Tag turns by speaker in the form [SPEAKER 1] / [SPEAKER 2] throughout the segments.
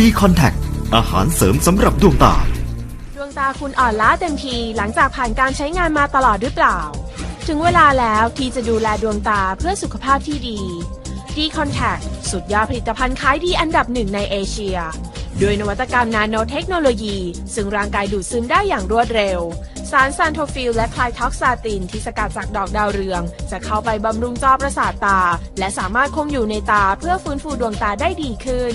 [SPEAKER 1] ดีคอนแทคอาหารเสริมสำหรับดวงตา
[SPEAKER 2] ดวงตาคุณอ่อนล้าเต็มทีหลังจากผ่านการใช้งานมาตลอดหรือเปล่า ถึงเวลาแล้วที่จะดูแลดวงตาเพื่อสุขภาพที่ดี d c o n t a c t สุดยอดผลิตภัณฑ์ขายดีอันดับหนึ่งในเอเชียด้วยนวัตกรรมนาโนเทคโนโลยี ซึ่งร่างกายดูดซึมได้อย่างรวดเร็ว สารซานโทฟิลและคลายท็อกซาตินที่สกัดจากดอกดาวเรือง จะเข้าไปบำรุงจอประสาทตา และสามารถคงอยู่ในตาเพื่อฟื้นฟูดวงตาได้ดีขึ้น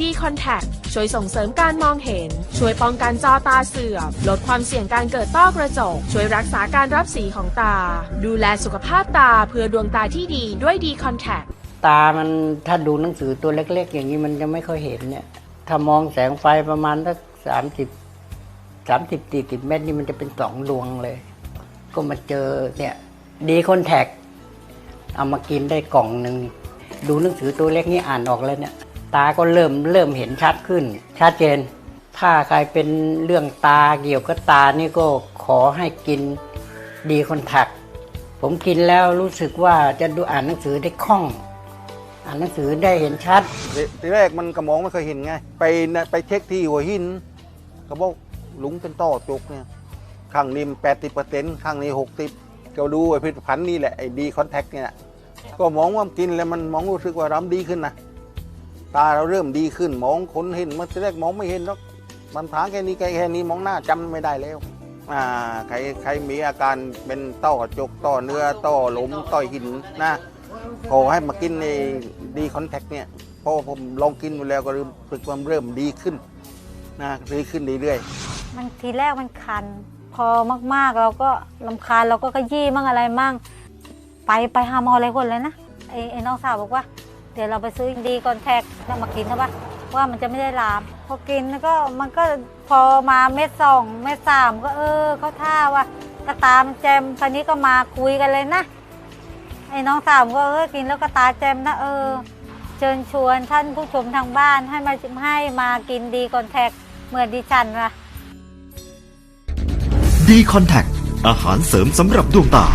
[SPEAKER 2] D Contact ช่วยส่งเสริมการมองเห็น ช่วยป้องกันจอตาเสื่อม ลดความเสี่ยงการเกิดต้อกระจก ช่วยรักษาการรับสีของตา ดูแลสุขภาพตาเพื่อดวงตาที่ดีด้วย D Contact
[SPEAKER 3] ตามันถ้าดูหนังสือตัวเล็ก ๆ อย่างนี้มันจะไม่ค่อยเห็นเนี่ย ถ้ามองแสงไฟประมาณสักสามสิบสามสิบสี่สิบเมตรนี่มันจะเป็นสองดวงเลย ก็มาเจอเนี่ยดีคอนแทคเอามากินได้กล่องหนึ่ง ดูหนังสือตัวเล็กนี่อ่านออกแล้วเนี่ย ตาก็เริ่มเริ่มเห็นชัดขึ้น ชัดเจน ถ้าใครเป็นเรื่องตาเกี่ยวกับตานี่ก็ขอให้กินดีคอนแทคผมกินแล้วรู้สึกว่าจะดูอ่านหนังสือได้คล่อง อ่านหนังสือได้เห็นชัด
[SPEAKER 4] ทีแรกมันกระมองไม่เคยเห็นไง ไปนะไปเช็คที่หัวหินเขาบอกหลุงเป็นต้อจุกเนี่ยข้างนี้แปดสิบเปอร์เซ็นต์ข้างนี้หกสิบก็ดูไอ้ผลิตภัณฑ์นี่แหละไอ้ดีคอนแทคเนี่ย ก็มองว่ากินแล้วมันมองรู้สึกว่าเราดีขึ้นนะ ตาเราเริ่มดีขึ้นมองคนเห็นมันแรกมองไม่เห็นหรอกมันผางแค่นี้แค่นี้มองหน้าจำไม่ได้แล้วอ่าใครใครมีอาการเป็นต้อจกต้อเนื้อต้อหลมต้อหินนะขอให้มากินในดีคอนแทคเนี่ยพราะผมลองกินดูแล้วก็รู้สึกคว่าเริ่มดีขึ้นนะดีขึ้นเรื่อยๆ
[SPEAKER 5] มันทีแรกมันคัน พอมากๆเราก็ลำคาญเราก็ขยี้มั่งอะไรมั่ง ไปไปหาหมออะไรคนเลยนะไอ้ไอ้น้องสาวบอกว่า ดี๋ยวเราไปซื้อดีคอนแทคแล้วมากินใช่ปะว่ามันจะไม่ได้ลาม พอกินแล้วก็มันก็พอมาเม็ดสองเม็ดสามก็เออเขาท่าว่ากระตามแจมคราวนี้ก็มาคุยกันเลยนะไอ้น้องสาวก็เออกินแล้วก็ตาแจมนะเออ เชิญชวนท่านผู้ชมทางบ้านให้มาให้มากินดีคอนแทคเหมือนดิฉันนะ
[SPEAKER 1] ดีคอนแทคอาหารเสริมสำหรับดวงตา